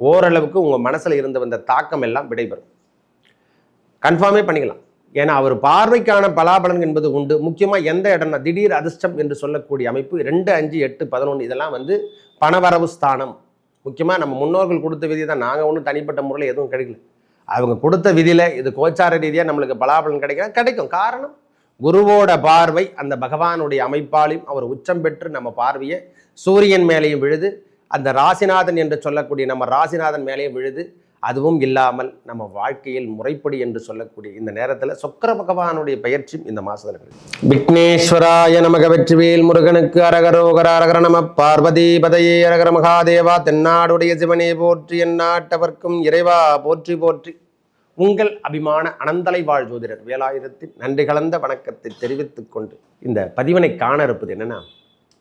ஓரளவுக்கு உங்கள் மனசில் இருந்து வந்த தாக்கம் எல்லாம் விடைபெறும். கன்ஃபார்மே பண்ணிக்கலாம். ஏன்னா அவர் பார்வைக்கான பலாபலன் என்பது உண்டு. முக்கியமாக எந்த இடம்னா திடீர் அதிர்ஷ்டம் என்று சொல்லக்கூடிய அமைப்பு ரெண்டு அஞ்சு எட்டு பதினொன்று இதெல்லாம் வந்து பணவரவு ஸ்தானம். முக்கியமாக நம்ம முன்னோர்கள் கொடுத்த விதி தான் நாங்கள் ஒன்றும் தனிப்பட்ட முறையில் எதுவும் கிடைக்கல. அவங்க கொடுத்த விதியில் இது கோச்சார ரீதியாக நம்மளுக்கு பலாபலன் கிடைக்கும் கிடைக்கும். காரணம்? குருவோட பார்வை அந்த பகவானுடைய அமைப்பாலையும் அவர் உச்சம் பெற்று நம்ம பார்வையை சூரியன் மேலேயும் விழுது அந்த ராசிநாதன் என்று சொல்லக்கூடிய நம்ம ராசிநாதன் மேலேயும் விழுது அதுவும் இல்லாமல் நம்ம வாழ்க்கையில் முறைப்படி என்று சொல்லக்கூடிய இந்த நேரத்தில் சொக்கர பகவானுடைய பயிற்சியும் இந்த மாசத்துல விக்னேஸ்வராய நமக வெற்றிவேல் முருகனுக்கு அரகரோகர அரகர நம பார்வதி பதையே அரகர மகாதேவா தென்னாடுடைய சிவனே போற்றி எந்நாட்டவர்க்கும் இறைவா போற்றி போற்றி. உங்கள் அபிமான அனந்தலை வாழ் ஜோதிடர் வேலாயுதத்தின் நன்றி கலந்த வணக்கத்தை தெரிவித்துக் கொண்டு இந்த பதிவினை காண இருப்பது என்னன்னா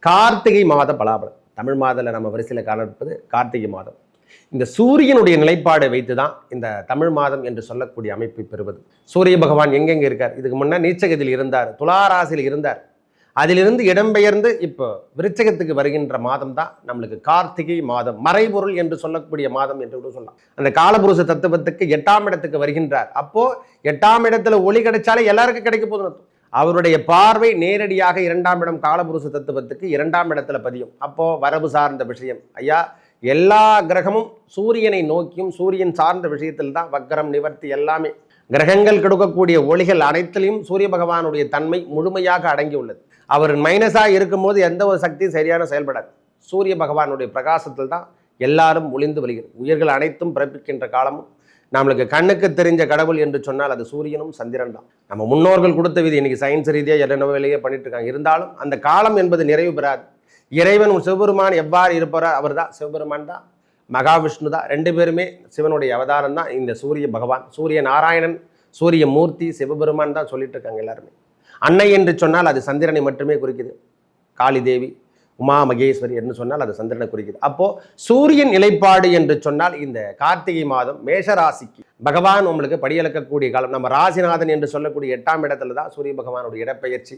கார்த்திகை மாத பலாபலம் தமிழ் மாதத்தில் நம்ம வரிசையில் காணப்பது கார்த்திகை மாதம். இந்த சூரியனுடைய நிலைப்பாடை வைத்து தான் இந்த தமிழ் மாதம் என்று சொல்லக்கூடிய அமைப்பை பெறுவது. சூரிய பகவான் எங்கெங்க இருக்கார்? இதுக்கு முன்னே நீச்சகத்தில் இருந்தார் துளாராசியில் இருந்தார். அதிலிருந்து இடம்பெயர்ந்து இப்போ விருச்சகத்துக்கு வருகின்ற மாதம் தான் நம்மளுக்கு கார்த்திகை மாதம். மறைபொருள் என்று சொல்லக்கூடிய மாதம் என்று கூட சொல்லலாம். அந்த காலபுருஷ தத்துவத்துக்கு எட்டாம் இடத்துக்கு வருகின்றார். அப்போ எட்டாம் இடத்துல ஒளி கிடைச்சாலே எல்லாருக்கும் கிடைக்க போதும் அவருடைய பார்வை நேரடியாக இரண்டாம் இடம் காலபுருஷ தத்துவத்துக்கு இரண்டாம் இடத்துல பதியும். அப்போ வரவு சார்ந்த விஷயம். ஐயா எல்லா கிரகமும் சூரியனை நோக்கியும் சூரியன் சார்ந்த விஷயத்தில் தான் வக்கரம் நிவர்த்தி எல்லாமே. கிரகங்கள் கொடுக்கக்கூடிய ஒளிகள் அனைத்திலையும் சூரிய பகவானுடைய தன்மை முழுமையாக அடங்கியுள்ளது அவர் மைனஸாக இருக்கும்போது எந்த ஒரு சக்தியும் சரியான செயல்படாது. சூரிய பகவானுடைய பிரகாசத்தில் தான் எல்லாரும் ஒளிந்து வருகிறது உயிர்கள் அனைத்தும் பிறப்பிக்கின்ற காலமும் நம்மளுக்கு கண்ணுக்கு தெரிஞ்ச கடவுள் என்று சொன்னால் அது சூரியனும் சந்திரன் தான். நம்ம முன்னோர்கள் கொடுத்த விதி இன்னைக்கு சயின்ஸ் ரீதியாக என்னென்ன வேலையே பண்ணிட்டு இருக்காங்க. இருந்தாலும் அந்த காலம் என்பது நிறைவு பெறாது. இறைவன் சிவபெருமான் எவ்வாறு இருப்பாரோ அவர் தான் சிவபெருமான் தான். மகாவிஷ்ணு தான். ரெண்டு பேருமே சிவனுடைய அவதாரம் தான். இந்த சூரிய பகவான் சூரிய நாராயணன் சூரிய மூர்த்தி சிவபெருமான் தான் சொல்லிட்டு இருக்காங்க எல்லாருமே. அன்னை என்று சொன்னால் அது சந்திரனை மட்டுமே குறிக்குது. காளி தேவி உமா மகேஸ்வரி என்று சொன்னால் அது சந்திரனை குறிக்கிறது அப்போது சூரியன் நிலைப்பாடு என்று சொன்னால் இந்த கார்த்திகை மாதம் மேஷராசிக்கு பகவான் உங்களுக்கு படியளக்கக்கூடிய காலம். நம்ம ராசிநாதன் என்று சொல்லக்கூடிய எட்டாம் இடத்துல தான் சூரிய பகவானுடைய இடப்பெயர்ச்சி.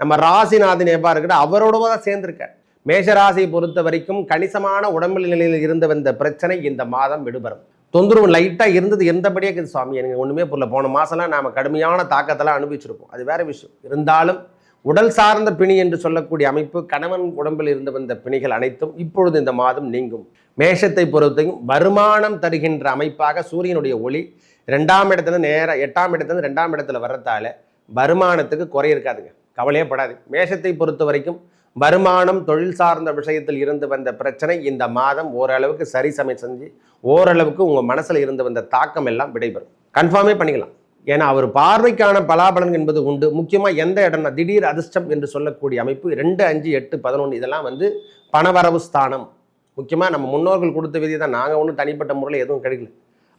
நம்ம ராசிநாதன் எவ்வாறு இருக்கிற அவரோட தான் சேர்ந்திருக்கார். மேஷராசியை பொறுத்த வரைக்கும் கணிசமான உடம்பு நிலையில் இருந்து வந்த பிரச்சனை இந்த மாதம் விடுபடும். தொந்தரவு லைட்டாக இருந்தது இருந்தபடியே இருக்குது சுவாமி எனக்கு ஒன்றுமே புரியல. போன மாதம்லாம் நாம் கடுமையான தாக்கத்தெல்லாம் அனுபவிச்சிருப்போம். அது வேறு விஷயம். இருந்தாலும் உடல் சார்ந்த பிணி என்று சொல்லக்கூடிய அமைப்பு கணவன் உடம்பில் இருந்து வந்த பிணிகள் அனைத்தும் இப்பொழுது இந்த மாதம் நீங்கும். மேஷத்தை பொறுத்தையும் வருமானம் தருகின்ற அமைப்பாக சூரியனுடைய ஒளி ரெண்டாம் இடத்துல நேராக எட்டாம் இடத்துல ரெண்டாம் இடத்துல வர்றதால வருமானத்துக்கு குறை இருக்காதுங்க. கவலையே படாது. மேஷத்தை பொறுத்த வரைக்கும் வருமானம் தொழில் சார்ந்த விஷயத்தில் இருந்து வந்த பிரச்சனை இந்த மாதம் ஓரளவுக்கு சரி சமை செஞ்சு ஓரளவுக்கு உங்கள் மனசில் இருந்து வந்த தாக்கம் எல்லாம் விடைபெறும். கன்ஃபார்மே பண்ணிக்கலாம். ஏன்னா அவர் பார்வைக்கான பலாபலன் என்பது உண்டு. முக்கியமாக எந்த இடம்னா திடீர் அதிர்ஷ்டம் என்று சொல்லக்கூடிய அமைப்பு ரெண்டு அஞ்சு எட்டு பதினொன்று இதெல்லாம் வந்து பணவரவு ஸ்தானம். முக்கியமாக நம்ம முன்னோர்கள் கொடுத்த விதி தான் நாங்கள் ஒன்றும் தனிப்பட்ட முறையில் எதுவும் கிடைக்கல.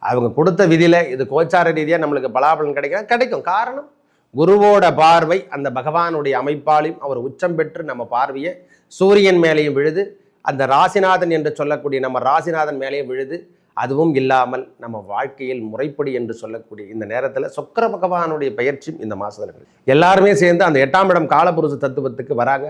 அவங்க கொடுத்த விதியில் இது கோச்சார ரீதியாக நம்மளுக்கு பலாபலன் கிடைக்கும் கிடைக்கும். காரணம் குருவோட பார்வை அந்த பகவானுடைய அமைப்பாலையும் அவர் உச்சம் பெற்று நம்ம பார்வையை சூரியன் மேலேயும் விழுது. அந்த ராசிநாதன் என்று சொல்லக்கூடிய நம்ம ராசிநாதன் மேலேயும் விழுது. அதுவும் இல்லாமல் நம்ம வாழ்க்கையில் முறைப்படி என்று சொல்லக்கூடிய இந்த நேரத்தில் சொக்கர பகவானுடைய பயிற்சியும் இந்த மாதத்தில் எல்லாருமே சேர்ந்து அந்த எட்டாம் இடம் காலபுருஷ தத்துவத்துக்கு வராங்க.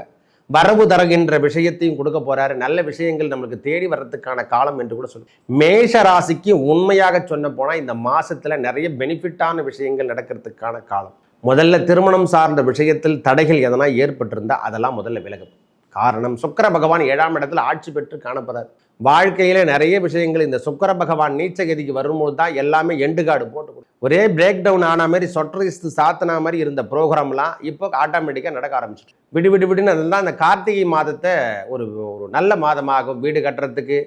வரவு தருகின்ற விஷயத்தையும் கொடுக்க போறாரு. நல்ல விஷயங்கள் நம்மளுக்கு தேடி வர்றதுக்கான காலம் என்று கூட சொல்லு. மேஷ ராசிக்கு உண்மையாக சொன்ன போனால் இந்த மாசத்துல நிறைய பெனிஃபிட்டான விஷயங்கள் நடக்கிறதுக்கான காலம். முதல்ல திருமணம் சார்ந்த விஷயத்தில் தடைகள் எதனா ஏற்பட்டிருந்தா அதெல்லாம் முதல்ல விலகும். காரணம் சுக்கர பகவான் ஏழாம் இடத்துல ஆட்சி பெற்று காணப்படுறார் வாழ்க்கையில நிறைய விஷயங்கள் இந்த சுக்கர பகவான் நீச்சகதிக்கு வரும்போது தான் எல்லாமே எண்டுகாடு போட்டு ஒரே பிரேக் டவுன் ஆன மாதிரி சொட்டரிஸ்து சாத்தினா மாதிரி இருந்த ப்ரோக்ராம்லாம் இப்போ ஆட்டோமேட்டிக்காக நடக்க ஆரம்பிச்சிட்டு விடு விடு விடுன்னு அதெல்லாம் அந்த கார்த்திகை மாதத்தை ஒரு ஒரு நல்ல மாதமாகும். வீடு கட்டுறதுக்கு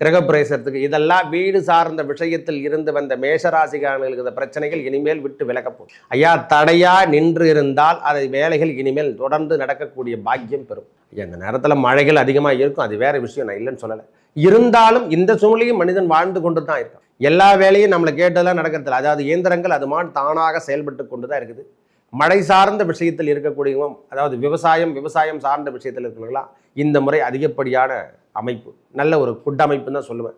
கிரகப்பிரவேசத்துக்கு இதெல்லாம் வீடு சார்ந்த விஷயத்தில் இருந்து வந்த மேஷராசிகாரர்களுக்கு இந்த பிரச்சனைகள் இனிமேல் விட்டு விலகப்போம் ஐயா தடையா நின்று இருந்தால் அதை வேலைகள் இனிமேல் தொடர்ந்து நடக்கக்கூடிய பாக்கியம் பெறும். ஐயா இந்த நேரத்தில் மழைகள் அதிகமாக இருக்கும் அது வேற விஷயம் நான் இல்லைன்னு சொல்லலை. இருந்தாலும் இந்த சூழ்நிலையும் மனிதன் வாழ்ந்து கொண்டு தான் இருக்கான். எல்லா வேலையும் நம்மளை கேட்டதெல்லாம் நடக்கிறதில்ல. அதாவது இயந்திரங்கள் அது மாட் தானாக செயல்பட்டு கொண்டு தான் இருக்குது. மழை சார்ந்த விஷயத்தில் இருக்கக்கூடியவங்க அதாவது விவசாயம் விவசாயம் சார்ந்த விஷயத்தில் இருக்கிறவங்களா இந்த முறை அதிகப்படியான அமைப்பு. நல்ல ஒரு கூட்டமைப்புன்னு தான் சொல்லுவேன்.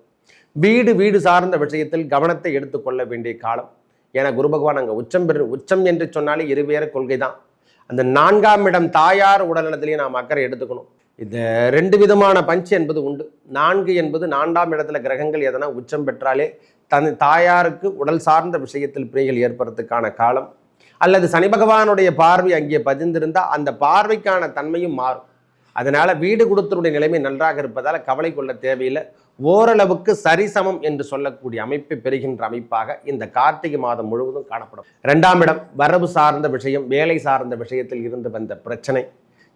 வீடு வீடு சார்ந்த விஷயத்தில் கவனத்தை எடுத்துக்கொள்ள வேண்டிய காலம். ஏன்னா குரு பகவான் அங்கே உச்சம் பெரு உச்சம் என்று சொன்னாலே இருவேற கொள்கை தான். அந்த நான்காம் இடம் தாயார் உடல்நலத்திலேயே நாம் அக்கறை எடுத்துக்கணும். இந்த ரெண்டு விதமான பஞ்சு என்பது உண்டு. நான்கு என்பது நான்காம் இடத்துல கிரகங்கள் எதனா உச்சம் பெற்றாலே தன் தாயாருக்கு உடல் சார்ந்த விஷயத்தில் பிணைகள் ஏற்படுறதுக்கான காலம். அல்லது சனி பகவானுடைய பார்வை அங்கே பதிந்திருந்தால் அந்த பார்வைக்கான தன்மையும் மாறும். அதனால் வீடு கொடுத்தருடைய நிலைமை நன்றாக இருப்பதால் கவலை கொள்ள தேவையில்லை. ஓரளவுக்கு சரிசமம் என்று சொல்லக்கூடிய அமைப்பை பெறுகின்ற அமைப்பாக இந்த கார்த்திகை மாதம் முழுவதும் காணப்படும். இரண்டாம் இடம் வரவு சார்ந்த விஷயம் வேலை சார்ந்த விஷயத்தில் இருந்து வந்த பிரச்சனை.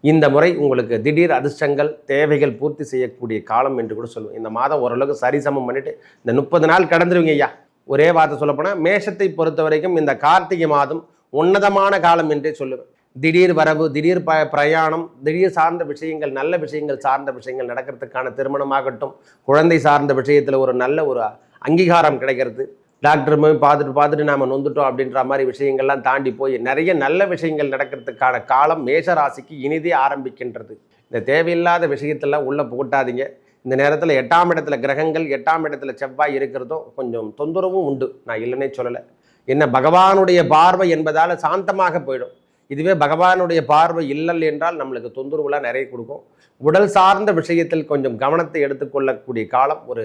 இந்த முறை உங்களுக்கு திடீர் அதிர்ஷ்டங்கள் தேவைகள் பூர்த்தி செய்யக்கூடிய காலம் என்று கூட சொல்லுவோம். இந்த மாதம் ஓரளவுக்கு சரிசமம் பண்ணிட்டு இந்த முப்பது நாள் கடந்துருவீங்க ஐயா. ஒரே வார்த்தை சொல்லப்போனால் மேஷத்தை பொறுத்த வரைக்கும் இந்த கார்த்திகை மாதம் உன்னதமான காலம் என்றே சொல்லுவேன். திடீர் வரவு திடீர் ப பிரயாணம் திடீர் சார்ந்த விஷயங்கள் நல்ல விஷயங்கள் சார்ந்த விஷயங்கள் நடக்கிறதுக்கான திருமணமாகட்டும் குழந்தை சார்ந்த விஷயத்தில் ஒரு நல்ல ஒரு அங்கீகாரம் கிடைக்கிறது. டாக்டர் பார்த்துட்டு பார்த்துட்டு நாம் நொந்துட்டோம் அப்படின்ற மாதிரி விஷயங்கள்லாம் தாண்டி போய் நிறைய நல்ல விஷயங்கள் நடக்கிறதுக்கான காலம் மேஷ ராசிக்கு இனிதே ஆரம்பிக்கின்றது. இந்த தேவையில்லாத விஷயத்தெல்லாம் உள்ளே போட்டாதீங்க இந்த நேரத்தில் எட்டாம் இடத்துல கிரகங்கள் எட்டாம் இடத்துல செவ்வாய் இருக்கிறதும் கொஞ்சம் தொந்தரவும் உண்டு. நான் இல்லைன்னே சொல்லலை. என்ன பகவானுடைய பார்வை என்பதால் சாந்தமாக போயிடும். இதுவே பகவானுடைய பார்வை இல்லல் என்றால் நம்மளுக்கு தொந்தரவுலாம் நிறைய கொடுக்கும். உடல் சார்ந்த விஷயத்தில் கொஞ்சம் கவனத்தை எடுத்துக்கொள்ளக்கூடிய காலம் ஒரு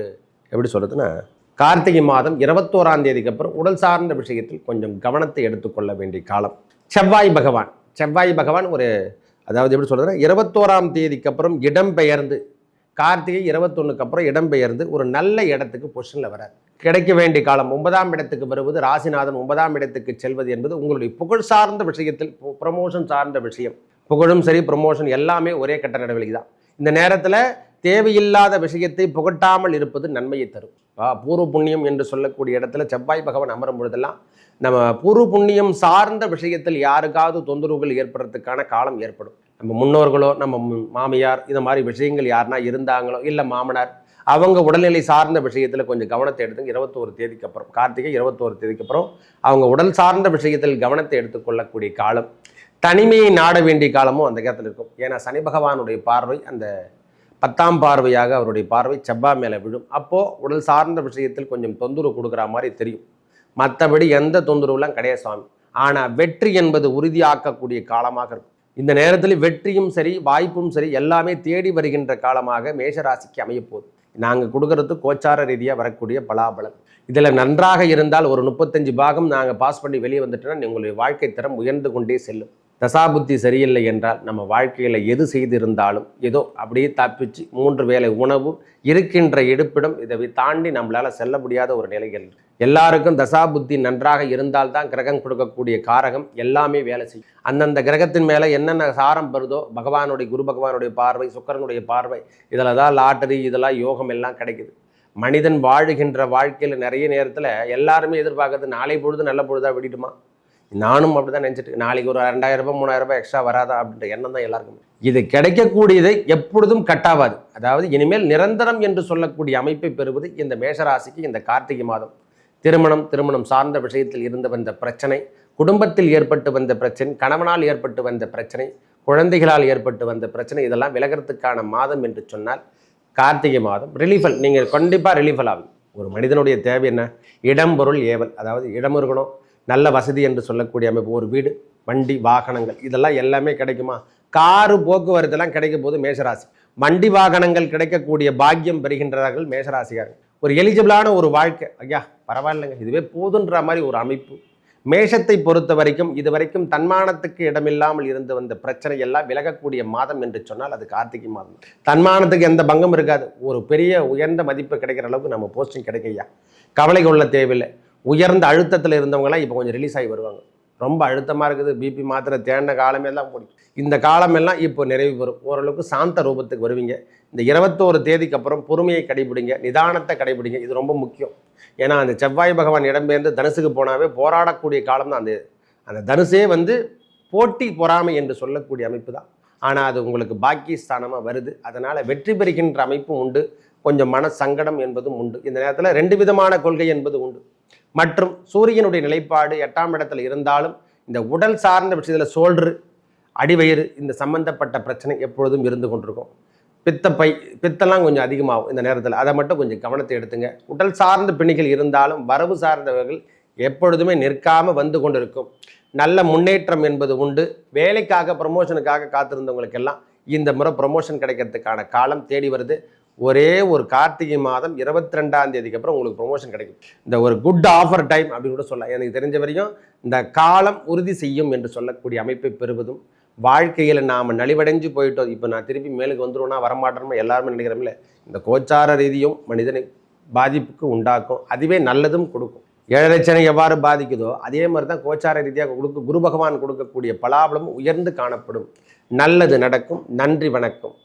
எப்படி சொல்கிறதுன்னா கார்த்திகை மாதம் இருபத்தோராம் தேதிக்கு அப்புறம் உடல் சார்ந்த விஷயத்தில் கொஞ்சம் கவனத்தை எடுத்துக்கொள்ள வேண்டிய காலம். செவ்வாய் பகவான் செவ்வாய் பகவான் ஒரு அதாவது எப்படி சொல்கிறதுன்னா இருபத்தோராம் தேதிக்கு அப்புறம் இடம்பெயர்ந்து கார்த்திகை இருபத்தொன்னுக்கு அப்புறம் இடம்பெயர்ந்து ஒரு நல்ல இடத்துக்கு பொசிஷனில் வரார் கிடைக்க வேண்டிய காலம் ஒன்பதாம் இடத்துக்கு வருவது ராசிநாதன் ஒன்பதாம் இடத்துக்கு செல்வது என்பது உங்களுடைய புகழ் சார்ந்த விஷயத்தில் ப்ரொமோஷன் சார்ந்த விஷயம். புகழும் சரி ப்ரொமோஷன் எல்லாமே ஒரே கட்ட நடவடிக்கை தான். இந்த நேரத்தில் தேவையில்லாத விஷயத்தை புகட்டாமல் இருப்பது நன்மையை தரும். பூர்வ புண்ணியம் என்று சொல்லக்கூடிய இடத்துல செவ்வாய் பகவான் அமரும் பொழுதெல்லாம் நம்ம பூர்வ புண்ணியம் சார்ந்த விஷயத்தில் யாருக்காவது தொந்தரவுகள் ஏற்படுறதுக்கான காலம் ஏற்படும். நம்ம முன்னோர்களோ நம்ம மாமியார் இந்த மாதிரி விஷயங்கள் யாருனா இருந்தாங்களோ இல்லை மாமனார் அவங்க உடல்நிலை சார்ந்த விஷயத்தில் கொஞ்சம் கவனத்தை எடுத்துங்க. இருபத்தோரு தேதிக்கு அப்புறம் கார்த்திகை இருபத்தோரு தேதிக்கு அப்புறம் அவங்க உடல் சார்ந்த விஷயத்தில் கவனத்தை எடுத்துக்கொள்ளக்கூடிய காலம் தனிமையை நாட வேண்டிய காலமும் அந்த இடத்துல இருக்கும். ஏன்னா சனி பகவானுடைய பார்வை அந்த பத்தாம் பார்வையாக அவருடைய பார்வை செவ்வா மேலே விழும். அப்போது உடல் சார்ந்த விஷயத்தில் கொஞ்சம் தொந்தரவு கொடுக்குற மாதிரி தெரியும். மற்றபடி எந்த தொந்தரவுலாம் கிடையாது சுவாமி ஆனால் வெற்றி என்பது உறுதியாக்கக்கூடிய காலமாக இருக்கும். இந்த நேரத்தில் வெற்றியும் சரி வாய்ப்பும் சரி எல்லாமே தேடி வருகின்ற காலமாக மேஷராசிக்கு அமையப்போகுது. நாங்கள் கொடுக்கறது கோச்சார ரீதியாக வரக்கூடிய பலாபலன். இதில் நன்றாக இருந்தால் ஒரு முப்பத்தஞ்சு பாகம் நாங்கள் பாஸ் பண்ணி வெளியே வந்துட்டோன்னா உங்களுடைய வாழ்க்கை தரம் உயர்ந்து கொண்டே செல்லும். தசாபுத்தி சரியில்லை என்றால் நம்ம வாழ்க்கையில் எது செய்திருந்தாலும் ஏதோ அப்படியே தப்பிச்சு மூன்று வேளை உணவு இருக்கின்ற இருப்பிடம் இதை தாண்டி நம்மளால் செல்ல முடியாத ஒரு நிலைகள் எல்லாருக்கும் தசாபுத்தி நன்றாக இருந்தால்தான் கிரகம் கொடுக்கக்கூடிய காரகம் எல்லாமே வேலை செய்யும். அந்தந்த கிரகத்தின் மேலே என்னென்ன சாரம் பெறுதோ பகவானுடைய குரு பகவானுடைய பார்வை சுக்கரனுடைய பார்வை இதில் தான் லாட்டரி இதெல்லாம் யோகம் எல்லாம் கிடைக்குது. மனிதன் வாழுகின்ற வாழ்க்கையில் நிறைய நேரத்தில் எல்லாருமே எதிர்பார்க்கறது நாளை பொழுது நல்ல பொழுதா விடிடுமா நானும் அப்படி தான் நினச்சிட்டு நாளைக்கு ஒரு ரெண்டாயிரம் ரூபாய் மூணாயிரம் ரூபாய் எக்ஸ்ட்ரா வராதா அப்படின்ற எண்ணம் தான் எல்லாருக்கும். இது கிடைக்கக்கூடியதை எப்பொழுதும் கட்டாவாது. அதாவது இனிமேல் நிரந்தரம் என்று சொல்லக்கூடிய அமைப்பை பெறுவது இந்த மேஷராசிக்கு இந்த கார்த்திகை மாதம். திருமணம் திருமணம் சார்ந்த விஷயத்தில் இருந்து வந்த பிரச்சனை குடும்பத்தில் ஏற்பட்டு வந்த பிரச்சனை கணவனால் ஏற்பட்டு வந்த பிரச்சனை குழந்தைகளால் ஏற்பட்டு வந்த பிரச்சனை இதெல்லாம் விலகிறதுக்கான மாதம் என்று சொன்னால் கார்த்திகை மாதம். ரிலீஃபல் நீங்கள் கண்டிப்பாக ரிலீஃபல் ஆகும் ஒரு மனிதனுடைய தேவை என்ன? இடம் பொருள் ஏவல். அதாவது இடம் இருக்கணும் நல்ல வசதி என்று சொல்லக்கூடிய அமைப்பு ஒரு வீடு வண்டி வாகனங்கள் இதெல்லாம் எல்லாமே கிடைக்குமா? காரு போக்குவரத்துலாம் கிடைக்கும் போது மேஷராசி. வண்டி வாகனங்கள் கிடைக்கக்கூடிய பாக்கியம் பெறுகின்றார்கள் மேஷராசிக்காரங்க. ஒரு எலிஜிபிளான ஒரு வாழ்க்கை. ஐயா பரவாயில்லைங்க. இதுவே போதுன்ற மாதிரி ஒரு அமைப்பு. மேஷத்தை பொறுத்த வரைக்கும் இது வரைக்கும் தன்மானத்துக்கு இடமில்லாமல் இருந்து வந்த பிரச்சனை எல்லாம் விலகக்கூடிய மாதம் என்று சொன்னால் அது கார்த்திகை மாதம். தன்மானத்துக்கு எந்த பங்கம் இருக்காது. ஒரு பெரிய உயர்ந்த மதிப்பு கிடைக்கிற அளவுக்கு நம்ம போஸ்டிங் கிடைக்கையா கவலை கொள்ள தேவையில்லை. உயர்ந்த அழுத்தத்தில் இருந்தவங்கலாம் இப்போ கொஞ்சம் ரிலீஸ் ஆகி வருவாங்க. ரொம்ப அழுத்தமாக இருக்குது. பிபி மாத்திரை தேடின காலமே தான் போடி இந்த காலமெல்லாம் இப்போ நிறைவு பெறும். ஓரளவுக்கு சாந்த ரூபத்துக்கு வருவீங்க. இந்த இருபத்தோரு தேதிக்கு அப்புறம் பொறுமையை கடைபிடிங்க. நிதானத்தை கடைபிடிங்க. இது ரொம்ப முக்கியம். ஏன்னா அந்த செவ்வாய் பகவான் இடம்பெயர்ந்து தனுசுக்கு போனாவே போராடக்கூடிய காலம் தான் அந்த அந்த தனுசே வந்து போட்டி பொறாமை என்று சொல்லக்கூடிய அமைப்பு தான். ஆனால் அது உங்களுக்கு பாக்கியஸ்தானமாக வருது. அதனால் வெற்றி பெறுகின்ற அமைப்பும் உண்டு. கொஞ்சம் மன சங்கடம் என்பதும் உண்டு. இந்த நேரத்தில் ரெண்டு விதமான கொள்கை என்பது உண்டு. மற்றும் சூரியனுடைய நிலைப்பாடு எட்டாம் இடத்துல இருந்தாலும் இந்த உடல் சார்ந்த விஷயத்தில் சோல்று அடிவயிறு இந்த சம்பந்தப்பட்ட பிரச்சனை எப்பொழுதும் இருந்து கொண்டிருக்கும். பித்தப்பை பித்தெல்லாம் கொஞ்சம் அதிகமாகும் இந்த நேரத்தில். அதை மட்டும் கொஞ்சம் கவனத்தை எடுத்துங்க. உடல் சார்ந்த பிணிகள் இருந்தாலும் வரவு சார்ந்தவர்கள் எப்பொழுதுமே நிற்காமல் வந்து கொண்டிருக்கும். நல்ல முன்னேற்றம் என்பது உண்டு. வேலைக்காக ப்ரமோஷனுக்காக காத்திருந்தவங்களுக்கெல்லாம் இந்த முறை ப்ரொமோஷன் கிடைக்கிறதுக்கான காலம் தேடி வருது. ஒரே ஒரு கார்த்திகை மாதம் இருபத்தி ரெண்டாம் தேதிக்கு அப்புறம் உங்களுக்கு ப்ரொமோஷன் கிடைக்கும். இந்த ஒரு குட் ஆஃபர் டைம் அப்படின்னு கூட சொல்லலாம். எனக்கு தெரிஞ்ச வரையும் இந்த காலம் உறுதி செய்யும் என்று சொல்லக்கூடிய அமைப்பை பெறுவதும் வாழ்க்கையில் நாம் நலிவடைஞ்சு போயிட்டோம். இப்போ நான் திருப்பி மேலுக்கு வந்துடுவோம்னா வரமாட்டோம்னா எல்லாருமே நினைக்கிறோம்ல இந்த கோச்சார ரீதியும் மனிதனை பாதிப்புக்கு உண்டாக்கும். அதுவே நல்லதும் கொடுக்கும். ஏழரைச்சனை எவ்வாறு பாதிக்குதோ அதே மாதிரி தான் கோச்சார ரீதியாக கொடுக்க குரு பகவான் கொடுக்கக்கூடிய பலாபலமும் உயர்ந்து காணப்படும். நல்லது நடக்கும். நன்றி வணக்கம்.